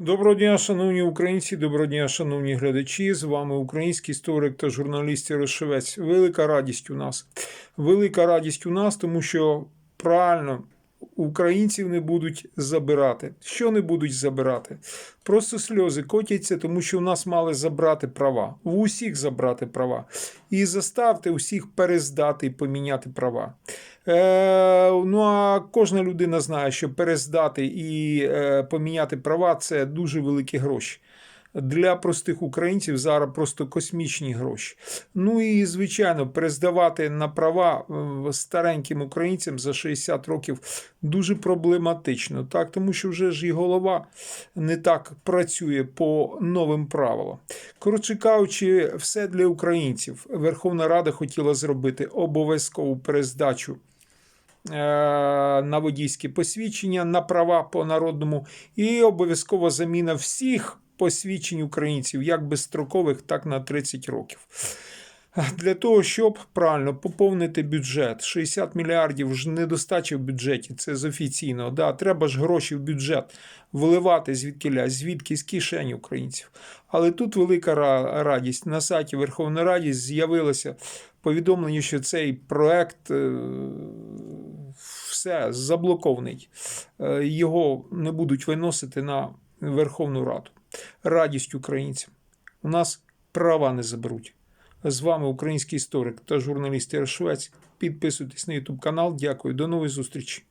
Доброго дня, шановні українці, доброго дня, шановні глядачі. З вами український історик та журналіст Ярошевець. Велика радість у нас. Велика радість у нас, тому що правильно українців не будуть забирати. Що не будуть забирати? Просто сльози котяться, тому що у нас мали забрати права. В усіх забрати права. І заставте усіх перездати і поміняти права. Е, ну а кожна людина знає, що перездати і е, поміняти права це дуже великі гроші. Для простих українців зараз просто космічні гроші. Ну і звичайно, перездавати на права стареньким українцям за 60 років дуже проблематично, так тому що вже ж і голова не так працює по новим правилам. Коротше кажучи, все для українців. Верховна Рада хотіла зробити обов'язкову перездачу на водійське посвідчення на права по народному і обов'язкова заміна всіх посвідчень українців, як безстрокових, так на 30 років. Для того, щоб правильно поповнити бюджет, 60 мільярдів ж недостача в бюджеті, це з офіційного. Да, треба ж гроші в бюджет вливати звідкиля, звідки з кишені українців. Але тут велика радість. На сайті Верховної Ради з'явилося повідомлення, що цей проект е, все заблокований. Е, Його не будуть виносити на Верховну Раду. Радість українцям. У нас права не заберуть. З вами український історик та журналіст Ярошвець. Підписуйтесь на YouTube канал. Дякую. До нової зустрічі.